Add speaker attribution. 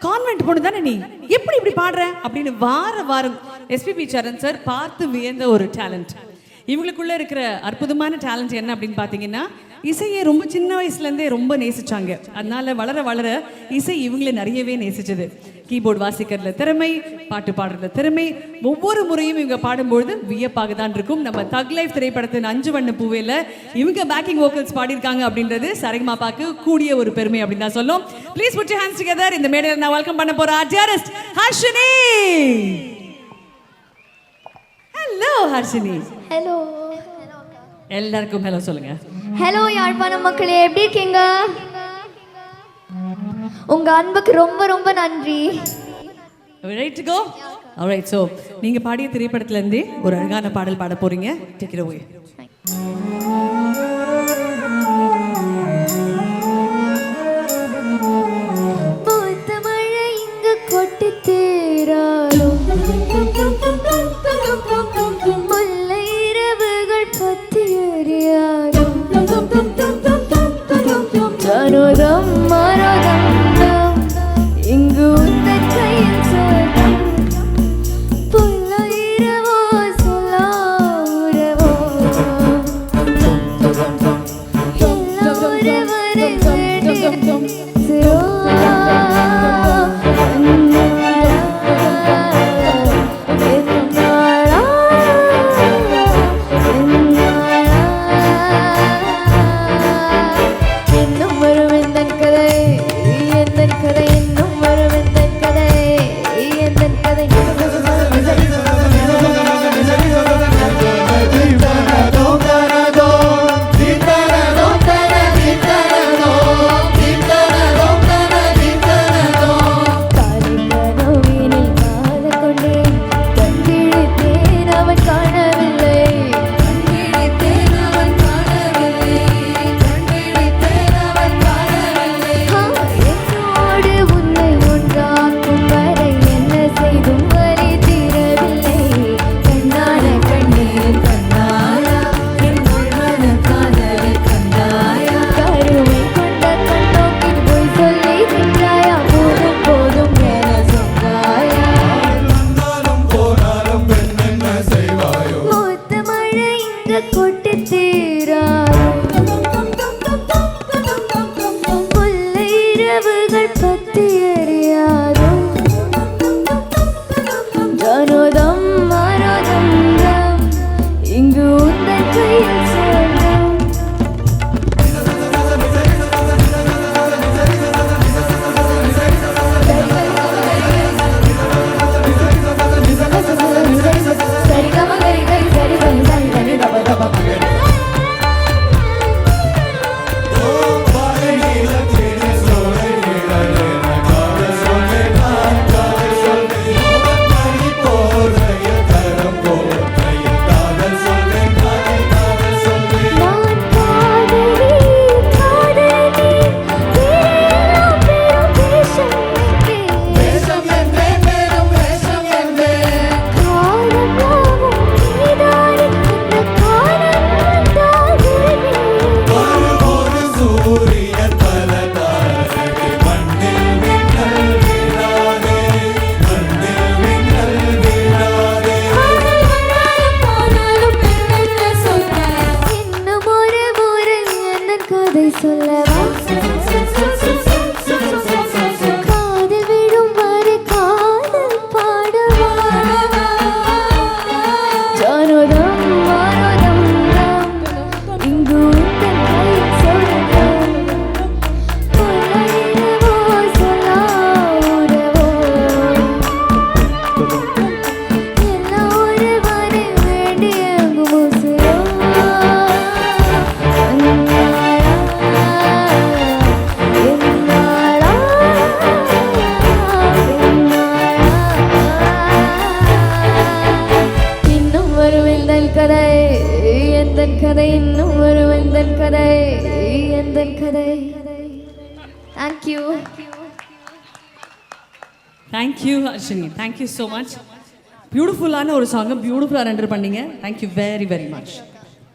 Speaker 1: Convent பொண்ணு தானே நீ? எப்படி இப்படி பாடுற? அப்படின்னு வார வாரம் எஸ்பிபி சரண் சார் பார்த்து வியந்த ஒரு டேலண்ட் இவங்களுக்குள்ள இருக்கிற அற்புதமான டேலண்ட் என்ன அப்படின்னு பார்த்தீங்கன்னா இசையை ரொம்ப சின்ன வயசுலேருந்தே ரொம்ப நேசிச்சாங்க. அதனால வளர வளர இசை இவங்களை நிறையவே நேசிச்சது. கீபோர்டு வாசிக்கிறதுல திறமை பாட்டு பாடுறதுல திறமை ஒவ்வொரு முறையும் இவங்க பாடும்பொழுது வியப்பாக தான் இருக்கும். நம்ம தக் லைஃப் திரைப்படத்தின் அஞ்சு வண்ண பூவேல இவங்க பேக்கிங் வோக்கல்ஸ் பாடியிருக்காங்க அப்படின்றது சரிகமாப்பாக்கு கூடிய ஒரு பெருமை அப்படின்னு தான் சொல்லும். ப்ளீஸ் புட் ஹேண்ட்ஸ் டுகெதர் இந்த மேடையில் நான் வெல்கம் பண்ண போற artist Harshini. Hello Harshini.
Speaker 2: Hello
Speaker 1: எல்லாருக்கும் ஹலோ சொல்லுங்க.
Speaker 2: ஹலோ யாழ்ப்பாணம் மக்களே எப்படி இருக்கீங்க? உங்க அன்புக்கு ரொம்ப ரொம்ப நன்றி.
Speaker 1: ரைட் கோ ஆல்ரைட் ஸோ நீங்க பாடிய திரைப்படத்துல இருந்தே ஒரு அழகான பாடல் பாட போறீங்க. டேக் இட் அவே
Speaker 2: கதை எந்த கதை இன்னும் ஒரு எந்த கதை எந்த கதை. Thank you
Speaker 1: thank you Harshini thank you so much பியூட்டிஃபுல்லான ஒரு சாங்கை பியூட்டிஃபுல்லாக ரெண்டர் பண்ணீங்க. Thank you very very much